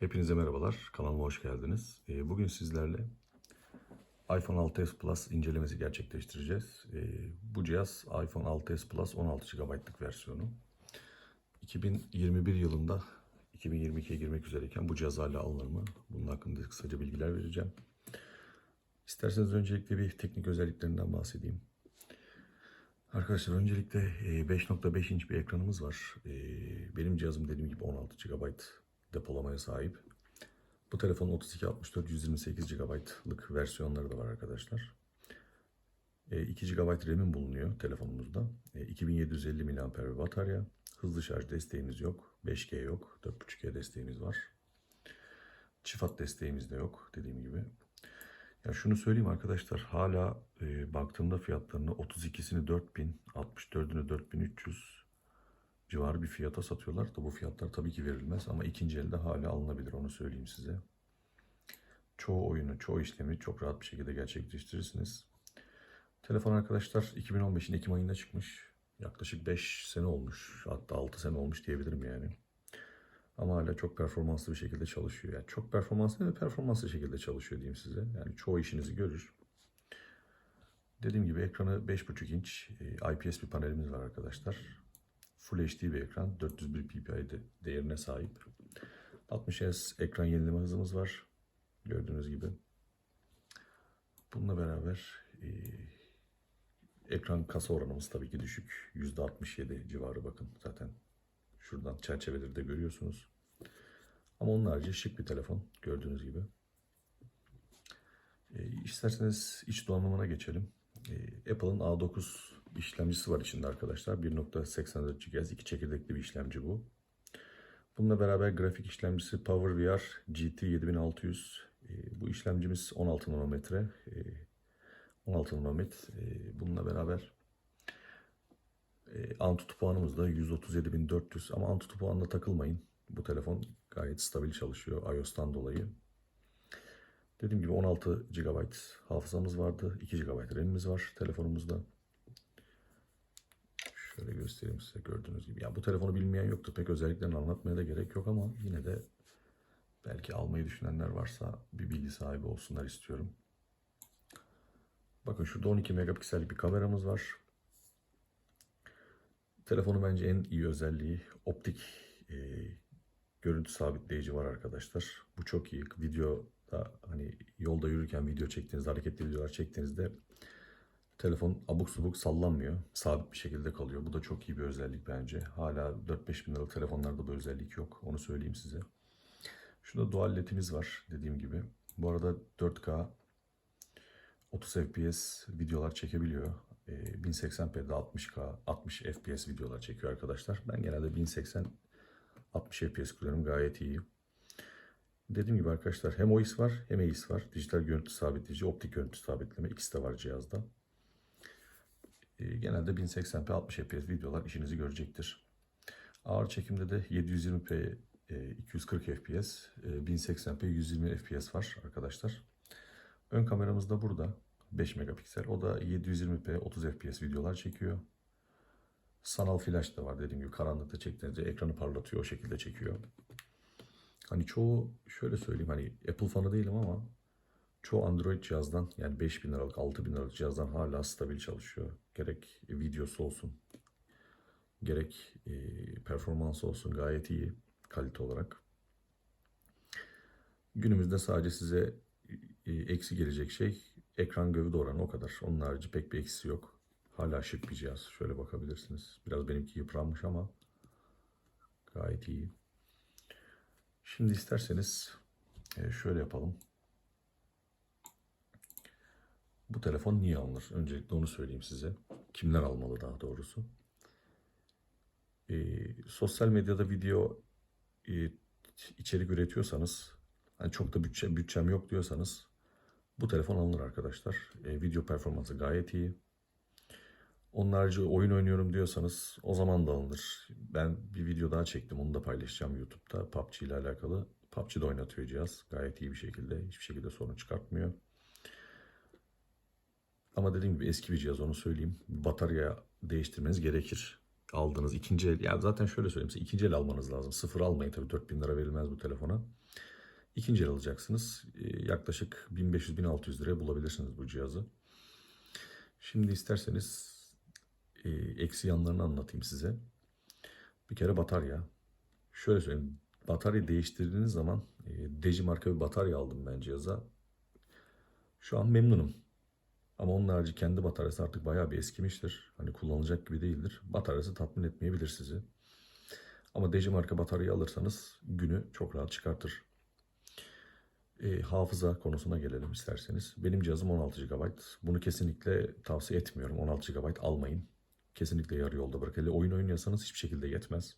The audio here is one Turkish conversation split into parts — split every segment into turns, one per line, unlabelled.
Hepinize merhabalar. Kanalıma hoş geldiniz. Ee, Bugün sizlerle iPhone 6s Plus incelemesi gerçekleştireceğiz. Ee, Bu cihaz iPhone 6s Plus 16 GB'lık versiyonu. 2021 yılında 2022'ye girmek üzereyken bu cihaz hala alınır mı? Bunun hakkında kısaca bilgiler vereceğim. İsterseniz öncelikle bir teknik özelliklerinden bahsedeyim. Arkadaşlar öncelikle e, 5.5 inç bir ekranımız var. E, Benim cihazım dediğim gibi 16 GB depolamaya sahip. Bu telefonun 32, 64, 128 GB'lık versiyonları da var arkadaşlar. E, 2 GB RAM'in bulunuyor telefonumuzda. E, 2750 mAh bir batarya. Hızlı şarj desteğimiz yok. 5G yok. 4.5G desteğimiz var. Çift hat desteğimiz de yok dediğim gibi. Ya şunu söyleyeyim arkadaşlar hala e, baktığımda fiyatlarını 32'sini 4000, 64'ünü 4300 civarı bir fiyata satıyorlar da bu fiyatlar tabii ki verilmez ama ikinci elde hala alınabilir onu söyleyeyim size. Çoğu oyunu, çoğu işlemi çok rahat bir şekilde gerçekleştirirsiniz. Telefon arkadaşlar 2015'in Ekim ayında çıkmış. Yaklaşık 5 sene olmuş. Hatta 6 sene olmuş diyebilirim yani. Ama hala çok performanslı bir şekilde çalışıyor. Yani çok performanslı ve performanslı şekilde çalışıyor diyeyim size. Yani çoğu işinizi görür. Dediğim gibi ekranı 5.5 inç e, IPS bir panelimiz var arkadaşlar. Full HD bir ekran. 401 ppi de değerine sahip. 60 Hz ekran yenileme hızımız var. Gördüğünüz gibi. Bununla beraber e, ekran kasa oranımız tabii ki düşük. %67 civarı bakın zaten. Şuradan çerçeveleri de görüyorsunuz. Ama onun harici şık bir telefon gördüğünüz gibi. E, isterseniz iç donanımına geçelim. E, Apple'ın A9 işlemcisi var içinde arkadaşlar. 1.84 GHz iki çekirdekli bir işlemci bu. Bununla beraber grafik işlemcisi PowerVR GT 7600. E, bu işlemcimiz 16 nanometre. E, 16 nanometre. E, bununla beraber e, Antutu puanımız da 137.400 ama Antutu puanına takılmayın. Bu telefon gayet stabil çalışıyor iOS'tan dolayı. Dediğim gibi 16 GB hafızamız vardı. 2 GB RAM'imiz var telefonumuzda. Şöyle göstereyim size gördüğünüz gibi. Ya bu telefonu bilmeyen yoktu. Pek özelliklerini anlatmaya da gerek yok ama yine de belki almayı düşünenler varsa bir bilgi sahibi olsunlar istiyorum. Bakın şurada 12 megapiksellik bir kameramız var. Telefonun bence en iyi özelliği optik e, görüntü sabitleyici var arkadaşlar. Bu çok iyi. Videoda hani yolda yürürken video çektiğinizde, hareketli videolar çektiğinizde telefon abuk subuk sallanmıyor. Sabit bir şekilde kalıyor. Bu da çok iyi bir özellik bence. Hala 4-5 bin liralık telefonlarda bu özellik yok. Onu söyleyeyim size. Şurada dual ledimiz var dediğim gibi. Bu arada 4K 30 FPS videolar çekebiliyor. Ee, 1080p'de 60K 60 FPS videolar çekiyor arkadaşlar. Ben genelde 1080 60 FPS kullanıyorum gayet iyi. Dediğim gibi arkadaşlar hem OIS var hem EIS var. Dijital görüntü sabitleyici, optik görüntü sabitleme ikisi de var cihazda. Ee, genelde 1080p 60 FPS videolar işinizi görecektir. Ağır çekimde de 720p e, 240 FPS, e, 1080p 120 FPS var arkadaşlar. Ön kameramız da burada. 5 megapiksel. O da 720p 30 FPS videolar çekiyor. Sanal flash da var dediğim gibi karanlıkta çektiğinizde ekranı parlatıyor o şekilde çekiyor. Hani çoğu şöyle söyleyeyim hani Apple fanı değilim ama çoğu Android cihazdan yani 5000 liralık 6000 liralık cihazdan hala stabil çalışıyor. Gerek videosu olsun gerek e, performansı olsun gayet iyi kalite olarak. Günümüzde sadece size e, eksi gelecek şey ekran gövde oranı o kadar. Onun harici pek bir eksisi yok. Hala şık bir cihaz. Şöyle bakabilirsiniz. Biraz benimki yıpranmış ama gayet iyi. Şimdi isterseniz e, şöyle yapalım. Bu telefon niye alınır? Öncelikle onu söyleyeyim size. Kimler almalı daha doğrusu. E, sosyal medyada video e, içerik üretiyorsanız, hani çok da bütçe, bütçem yok diyorsanız bu telefon alınır arkadaşlar. E, video performansı gayet iyi. Onun harici oyun oynuyorum diyorsanız o zaman da alınır. Ben bir video daha çektim onu da paylaşacağım YouTube'da PUBG ile alakalı. PUBG'de oynatıyor cihaz gayet iyi bir şekilde. Hiçbir şekilde sorun çıkartmıyor. Ama dediğim gibi eski bir cihaz onu söyleyeyim. Batarya değiştirmeniz gerekir. aldığınız ikinci el, ya zaten şöyle söyleyeyim size ikinci el almanız lazım. Sıfır almayın tabii 4000 lira verilmez bu telefona. İkinci el alacaksınız. Ee, yaklaşık 1500-1600 liraya bulabilirsiniz bu cihazı. Şimdi isterseniz e, eksi yanlarını anlatayım size. Bir kere batarya. Şöyle söyleyeyim. Bataryayı değiştirdiğiniz zaman e, Deji marka bir batarya aldım ben cihaza. Şu an memnunum. Ama onun harici kendi bataryası artık bayağı bir eskimiştir. Hani kullanılacak gibi değildir. Bataryası tatmin etmeyebilir sizi. Ama Deji marka bataryayı alırsanız günü çok rahat çıkartır. E, hafıza konusuna gelelim isterseniz. Benim cihazım 16 GB. Bunu kesinlikle tavsiye etmiyorum. 16 GB almayın. Kesinlikle yarı yolda bırakın. Hele oyun oynuyorsanız hiçbir şekilde yetmez.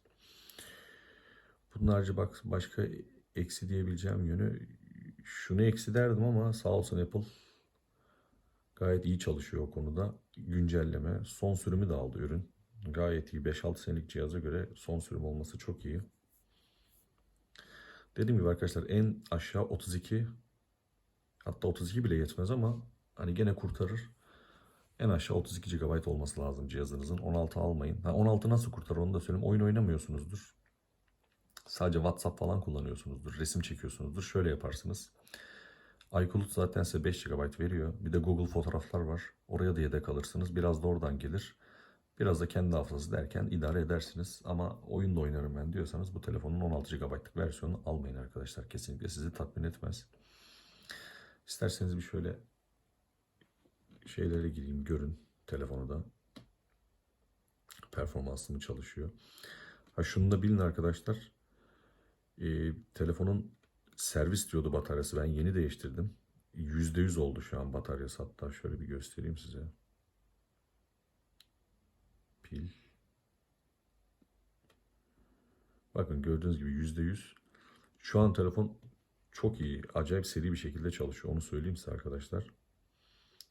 Bunun harici bak başka eksi diyebileceğim yönü şunu eksi derdim ama sağ olsun Apple gayet iyi çalışıyor o konuda. Güncelleme, son sürümü de aldı ürün. Gayet iyi. 5-6 senelik cihaza göre son sürüm olması çok iyi. Dediğim gibi arkadaşlar en aşağı 32 hatta 32 bile yetmez ama hani gene kurtarır. En aşağı 32 GB olması lazım cihazınızın. 16 almayın. Ha, 16 nasıl kurtarır onu da söyleyeyim. Oyun oynamıyorsunuzdur. Sadece WhatsApp falan kullanıyorsunuzdur. Resim çekiyorsunuzdur. Şöyle yaparsınız. iCloud zaten size 5 GB veriyor. Bir de Google fotoğraflar var. Oraya da yedek alırsınız. Biraz da oradan gelir. Biraz da kendi hafızası derken idare edersiniz. Ama oyun da oynarım ben diyorsanız bu telefonun 16 GB'lık versiyonunu almayın arkadaşlar. Kesinlikle sizi tatmin etmez. İsterseniz bir şöyle şeylere gireyim görün telefonu da. Performanslı mı çalışıyor. Ha şunu da bilin arkadaşlar. Ee, telefonun servis diyordu bataryası. Ben yeni değiştirdim. %100 oldu şu an bataryası. Hatta şöyle bir göstereyim size. Pil. Bakın gördüğünüz gibi %100. Şu an telefon çok iyi. Acayip seri bir şekilde çalışıyor. Onu söyleyeyim size arkadaşlar.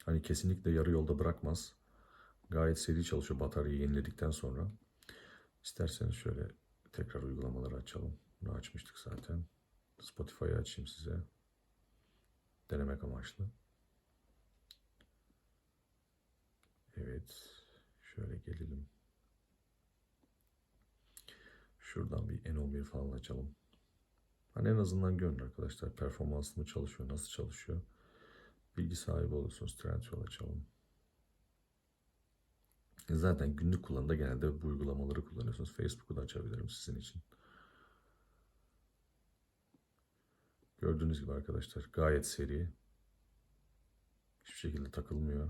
Hani kesinlikle yarı yolda bırakmaz. Gayet seri çalışıyor bataryayı yeniledikten sonra. İsterseniz şöyle tekrar uygulamaları açalım. Bunu açmıştık zaten. Spotify'ı açayım size. Denemek amaçlı. Evet. Şöyle gelelim. Şuradan bir N11 falan açalım. Hani en azından görün arkadaşlar performanslı mı çalışıyor, nasıl çalışıyor. Bilgi sahibi olursunuz. Trendyol açalım. Zaten günlük kullanımda genelde bu uygulamaları kullanıyorsunuz. Facebook'u da açabilirim sizin için. Gördüğünüz gibi arkadaşlar gayet seri. Hiçbir şekilde takılmıyor.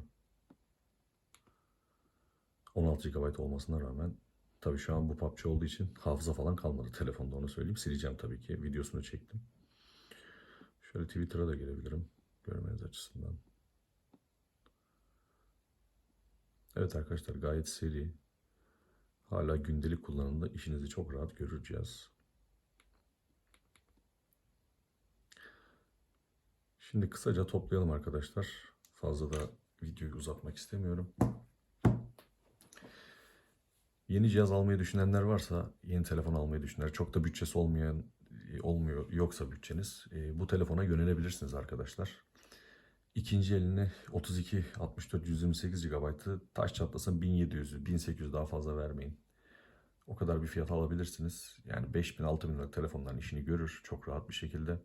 16 GB olmasına rağmen tabii şu an bu PUBG olduğu için hafıza falan kalmadı telefonda onu söyleyeyim. Sileceğim tabii ki. Videosunu çektim. Şöyle Twitter'a da girebilirim. Görmeniz açısından. Evet arkadaşlar gayet seri. Hala gündelik kullanımda işinizi çok rahat görür cihaz. Şimdi kısaca toplayalım arkadaşlar. Fazla da videoyu uzatmak istemiyorum. Yeni cihaz almayı düşünenler varsa, yeni telefon almayı düşünenler, çok da bütçesi olmayan olmuyor yoksa bütçeniz e, bu telefona yönelebilirsiniz arkadaşlar. İkinci eline 32 64 128 GB'ı taş çatlasın 1700 1800 daha fazla vermeyin. O kadar bir fiyat alabilirsiniz. Yani 5000 6000 liralık telefondan işini görür çok rahat bir şekilde.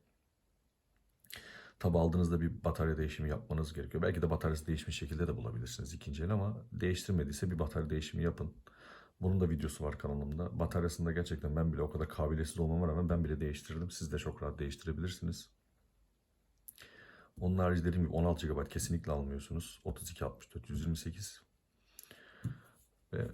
Tabi aldığınızda bir batarya değişimi yapmanız gerekiyor. Belki de bataryası değişmiş şekilde de bulabilirsiniz ikinci el ama değiştirmediyse bir batarya değişimi yapın. Bunun da videosu var kanalımda. Bataryasında gerçekten ben bile o kadar kabiliyetsiz olmama rağmen ben bile değiştirdim. Siz de çok rahat değiştirebilirsiniz. Onun harici dediğim gibi 16 GB kesinlikle almıyorsunuz. 32, 64, 128. Ve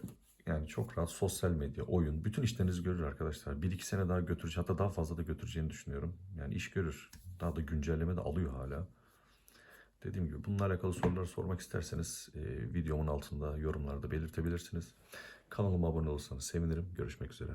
yani çok rahat sosyal medya, oyun, bütün işlerinizi görür arkadaşlar. 1-2 sene daha götürecek, hatta daha fazla da götüreceğini düşünüyorum. Yani iş görür. Daha da güncelleme de alıyor hala. Dediğim gibi bununla alakalı sorular sormak isterseniz e, videomun altında yorumlarda belirtebilirsiniz. Kanalıma abone olursanız sevinirim. Görüşmek üzere.